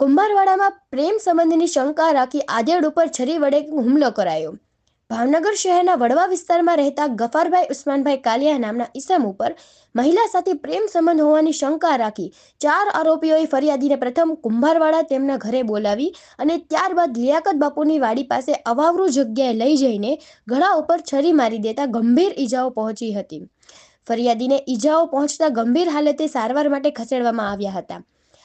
કુંભારવાડામાં પ્રેમ સંબંધની શંકા રાખી આદેડ ઉપર છરી વડે હુમલો કરાયો. ભાવનગર શહેરના વડવા વિસ્તારમાં રહેતા ગફારભાઈ ઉસ્માનભાઈ કાલિયા નામના ઈસમ ઉપર મહિલા સાથે પ્રેમ સંબંધ હોવાની શંકા રાખી ચાર આરોપીઓએ ફરિયાદીને પ્રથમ કુંભારવાડા તેમના ઘરે બોલાવી અને ત્યારબાદ લિયાકત બાપુની વાડી પાસે અવાવરૂ જગ્યાએ લઈ જઈને ગળા ઉપર છરી મારી દેતા ગંભીર ઈજાઓ પહોંચી હતી. ફરિયાદીને ઈજાઓ પહોંચતા ગંભીર હાલતે સારવાર માટે ખસેડવામાં આવ્યા હતા.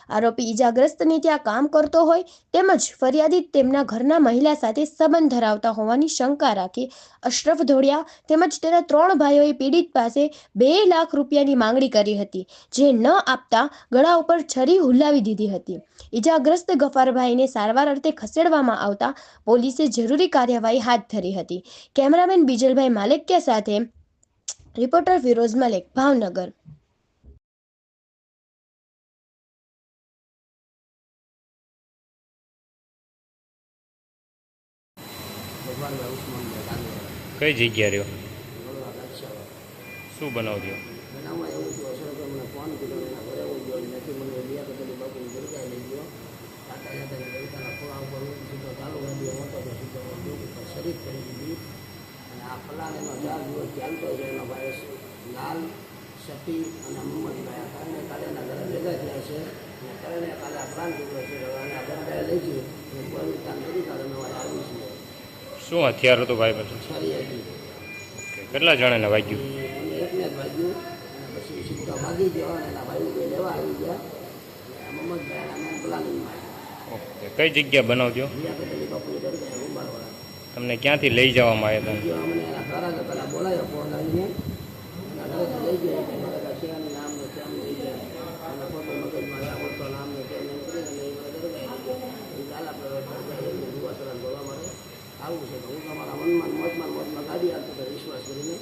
આરોપી ઈજાગ્રસ્તને ત્યાં કામ કરતો હોય તેમજ ફરિયાદી તેમના ઘરના મહિલા સાથે સંબંધ ધરાવતા હોવાની શંકા રાખી. અશરફ ધોળિયા તેમજ તેના ત્રણ ભાઈઓએ પીડિત પાસે બે લાખ રૂપિયાની માંગણી કરી હતી, જે ન આપતા ગળા ઉપર છરી હુલાવી દીધી હતી. ઈજાગ્રસ્ત ગફારભાઈને સારવાર અર્થે ખસેડવામાં આવતા પોલીસે જરૂરી કાર્યવાહી હાથ ધરી હતી. કેમેરામેન બીજલભાઈ માલિક્ય સાથે રિપોર્ટર ફિરોઝ મલેક, ભાવનગર. દિવસ જગ્યા રહ્યો? શું બનાવજો લાલ શફી અને મોહમ્મદભાઈ આ કારણે કાલે એના ઘરે ભેગા થયા છે. અને કારણે કાલે આ પ્લાન કર્યો છે હવે આને લઈ જઈએ કોઈ કામ શું હથિયાર હતું ભાઈ પાસે કેટલા જણાને વાગ્યું? ઓકે, કઈ જગ્યા બનાવજો? તમને ક્યાંથી લઈ જવામાં આવ્યા હતા? બોલાયો આવીને એના ઘરેથી લઈ ગયો કે મારા કાંઈ છે નહીં નામ ને તેમ લઈ ગયા અને ફોટો મગજમાં આવડતો નામ ને તેમ એમ કરીને અને એ મને દરગાહ લઈ ગયો એ ચાલ આપણે દરગાહ લઈને યુવાસરાને બોલવા માટે આવું છે તો હું તમારા મનમાં ને મોજમાં ને મોજમાં ગાડી આપતો હતો વિશ્વાસ કરીને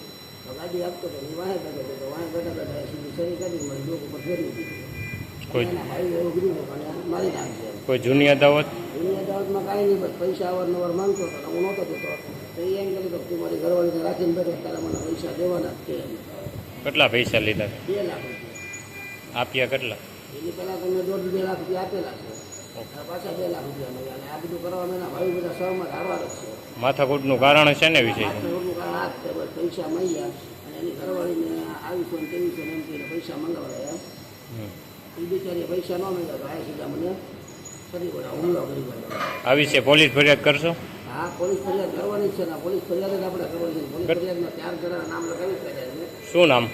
તો આપતો કે વાહે બેઠો તો વાહે બેઠા એ સીધી કરી મને લોકો પર ફેરવી દીધી. કોઈ પણ મારી નાખશે કોઈ જૂની અદાવત? જૂની અદાવતમાં કાંઈ નહીં બસ પૈસા અવારનવાર માંગતો હતો હું નહોતો દેતો તો એ એમ કીધું તો મારી ઘરવાળીને રાખીને બેઠો તારા મને પૈસા દેવાના જ કેટલા પૈસા લીધા? બે લાખ રૂપિયા. આપ્યા કેટલા? એની પહેલાં તમે દોઢ બે લાખ રૂપિયા આપેલા છે. પાછા બે લાખ રૂપિયા મળ્યા. અને આ બધું કરવામાં એના ભાઈ બધા સહમત જ છે. માથાકૂટનું કારણ છે ને વિશે કારણ આ પૈસા મળ્યા એની ઘરવાળીને આવી ને કેવી છે એમ કહીને પૈસા મંગાવડા એમ હમ. એ બિચારી પૈસા ન મંગાવ્યા. આ સીધા મને ફરી વળા હુમલો કરી ગયો આ વિશે પોલીસ ફરિયાદ કરશો? હા પોલીસ ફરિયાદ કરવાની છે ને. પોલીસ ફરિયાદ જ આપણે કરવાની છે. પોલીસ ફરિયાદમાં ચાર જણા નામ લગાવી શકાય છે શું નામ?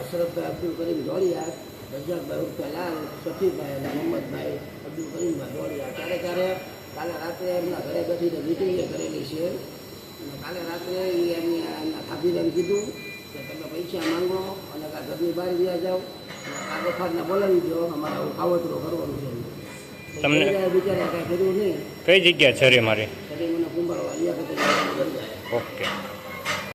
અશરફભાઈ અબ્દુલ કરીમ દોડિયા રજાકભાઈ ઉર્ફે લાલ શફીભાઈ અને મોહમ્મદભાઈ અબ્દુલ કરીમભાઈ દોડિયા ત્યારે ત્યારે કાલે રાત્રે એમના ઘરે બેસીને મિટિંગે કરેલી છે. અને કાલે રાત્રે એ એમની એમના ખાભીને કીધું કે તમે પૈસા માંગો અને કાં ઘરની બહાર વ્યા જાઓ આ ગફારને બોલાવી દો અમારે આવું કાવતરું કરવાનું છે. તમને- બિચારા કાંઈ કર્યું નહીં. કઈ જગ્યા છરી મારી? પછી મને કુંભારવા ઓકે.